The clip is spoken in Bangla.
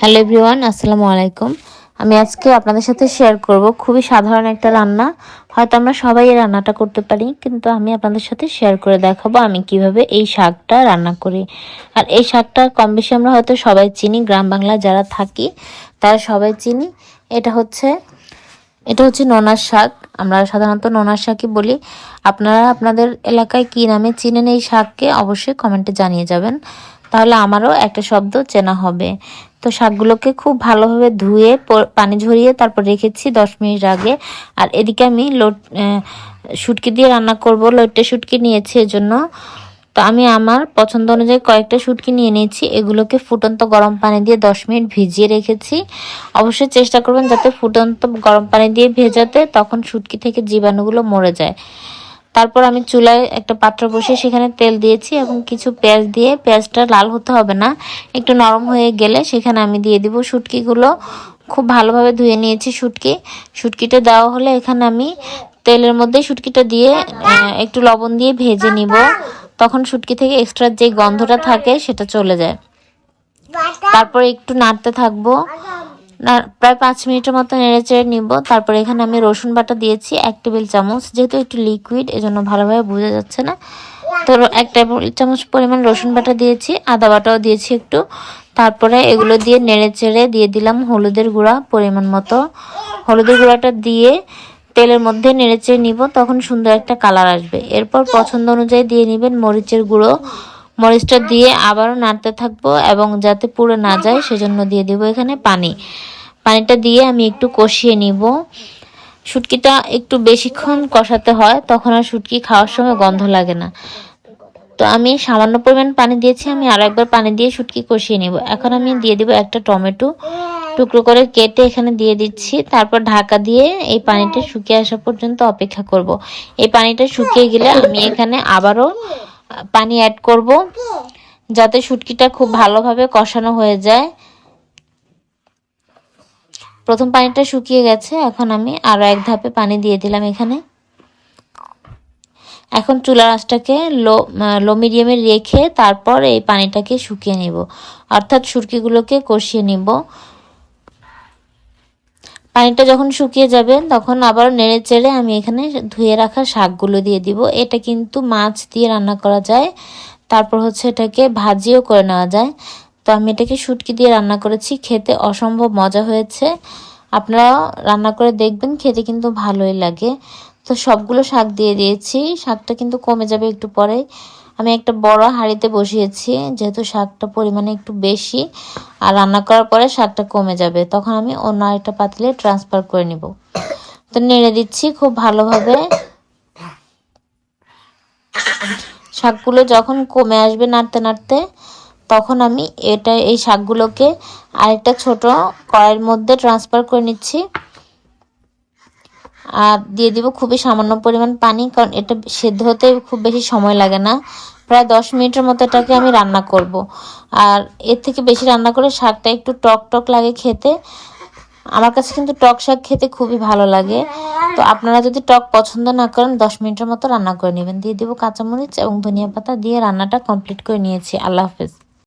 হ্যালো এভরিওয়ান, আসসালামু আলাইকুম। আমি আজকে আপনাদের সাথে শেয়ার করব খুবই সাধারণ একটা রান্না। হয়তো আমরা সবাই এই রান্নাটা করতে পারি, কিন্তু আমি আপনাদের সাথে শেয়ার করে দেখাবো আমি কীভাবে এই শাকটা রান্না করি। আর এই শাকটা কম বেশি আমরা হয়তো সবাই চিনি, গ্রাম বাংলায় যারা থাকি, তারা সবাই চিনি। এটা হচ্ছে এটা হচ্ছে নোনার শাক। আমরা সাধারণত নোনার শাকই বলি। আপনারা আপনাদের এলাকায় কী নামে চিনেন এই শাককে অবশ্যই কমেন্টে জানিয়ে যাবেন। তাহলে আমারও একটা শব্দ চেনা হবে। তো শাকগুলোকে খুব ভালোভাবে ধুয়ে পানি ঝরিয়ে তারপর রেখেছি দশ মিনিট আগে। আর এদিকে আমি লোট শুটকি দিয়ে রান্না করব। লোটে শুটকি নিয়েছি এজন্য। তো আমি আমার পছন্দ অনুযায়ী কয়েকটা শুটকি নিয়ে নিয়েছি। এগুলোকে ফুটন্ত গরম পানি দিয়ে দশ মিনিট ভিজিয়ে রেখেছি। অবশ্যই চেষ্টা করবেন যাতে ফুটন্ত গরম পানি দিয়ে ভেজাতে তখন শুটকি থেকে জীবাণুগুলো মরে যায়। তারপর আমি চুলায় একটা পাত্র বসিয়ে সেখানে তেল দিয়েছি এবং কিছু পেঁয়াজ দিয়ে পেঁয়াজটা লাল হতে হবে না। একটু নরম হয়ে গেলে সেখানে আমি দিয়ে দিব শুটকিগুলো। খুব ভালোভাবে ধুয়ে নিয়েছি শুটকি। শুটকিটা দেওয়া হলে এখানে আমি তেলের মধ্যে শুটকিটা দিয়ে একটু লবণ দিয়ে ভেজে নিব। তখন শুটকি থেকে এক্সট্রা যে গন্ধটা থাকে সেটা চলে যায়। তারপর একটু নাড়তে থাকব। প্রায় পাঁচ মিনিটের মতো নেড়ে চেড়ে নিব। তারপর এখানে আমি রসুন বাটা দিয়েছি, এক টেবিল চামচ। যেহেতু একটু লিকুইড এজন্য ভালোভাবে বোঝা যাচ্ছে না। তো এক টেবিল চামচ পরিমাণ রসুন বাটা দিয়েছি, আদা বাটাও দিয়েছি একটু। তারপরে এগুলো দিয়ে নেড়ে চেড়ে দিয়ে দিলাম হলুদের গুঁড়া পরিমাণ মতো। হলুদের গুঁড়াটা দিয়ে তেলের মধ্যে নেড়ে চেড়ে নিব, তখন সুন্দর একটা কালার আসবে। এরপর পছন্দ অনুযায়ী দিয়ে নেবেন মরিচের গুঁড়ো। মরিচটা দিয়ে আবারও নাড়তে থাকব এবং যাতে পুড়ে না যায়, সেজন্য দিয়ে দেবো এখানে পানি। পানিটা দিয়ে আমি একটু কষিয়ে নিব। শুটকিটা একটু বেশিক্ষণ কষাতে হয়, তখন আর শুটকি খাওয়ার সময় গন্ধ লাগে না। তো আমি সামান্য পরিমাণ পানি দিয়েছি, আমি আরও একবার পানি দিয়ে শুটকি কষিয়ে নিব। এখন আমি দিয়ে দিব একটা টমেটো। টুকরো করে কেটে এখানে দিয়ে দিচ্ছি। তারপর ঢাকা দিয়ে এই পানিটা শুকিয়ে আসা পর্যন্ত অপেক্ষা করব। এই পানিটা শুকিয়ে গেলে আমি এখানে আবারও পানি অ্যাড করব। যাতে শুটকিটা খুব ভালোভাবে কষানো হয়ে যায়। প্রথম পানিটা শুকিয়ে গেছে, এখন আমি আরও এক ধাপে পানি দিয়ে দিলাম এখানে। এখন চুলার আঁচটাকে লো লো মিডিয়ামে রেখে তারপর এই পানিটাকে শুকিয়ে নিব। অর্থাৎ শুটকিগুলোকে কষিয়ে নিব। পানিটা যখন শুকিয়ে যাবে, তখন আবার নেড়ে চেড়ে আমি এখানে ধুয়ে রাখা শাকগুলো দিয়ে দিব। এটা কিন্তু মাছ দিয়ে রান্না করা যায়। তারপর হচ্ছে এটাকে ভাজিও করে নেওয়া যায়। তো আমি এটাকে শুটকি দিয়ে রান্না করেছি। খেতে অসম্ভব মজা হয়েছে। আপনারা রান্না করে দেখবেন, খেতে কিন্তু ভালোই লাগে। তো সবগুলো শাক দিয়ে দিয়েছি। শাকটা কিন্তু কমে যাবে একটু পরে। আমি একটা বড় হাঁড়িতে বসিয়েছি, যেহেতু শাকটা পরিমাণে একটু বেশি, আর রান্না করার পরে শাকটা কমে যাবে, তখন আমি অন্য আরেকটা পাতিলে ট্রান্সফার করে নিব। তো নেড়ে দিচ্ছি খুব ভালোভাবে। শাকগুলো যখন কমে আসবে নাড়তে নাড়তে, তখন আমি এটা, এই শাকগুলোকে আরেকটা ছোট কড়াইয়ের মধ্যে ট্রান্সফার করে নিচ্ছি। আর দিয়ে দিব খুবই সামান্য পরিমাণ পানি, কারণ এটা সেদ্ধ হতে খুব বেশি সময় লাগে না। প্রায় দশ মিনিটের মতো এটাকে আমি রান্না করব। আর এর থেকে বেশি রান্না করে শাকটা একটু টক টক লাগে খেতে। আমার কাছে কিন্তু টক শাক খেতে খুবই ভালো লাগে। তো আপনারা যদি টক পছন্দ না করেন, দশ মিনিটের মতো রান্না করে নেবেন। দিয়ে দিব কাঁচামরিচ এবং ধনিয়া পাতা দিয়ে রান্নাটা কমপ্লিট করে নিয়েছি। আল্লাহ হাফেজ।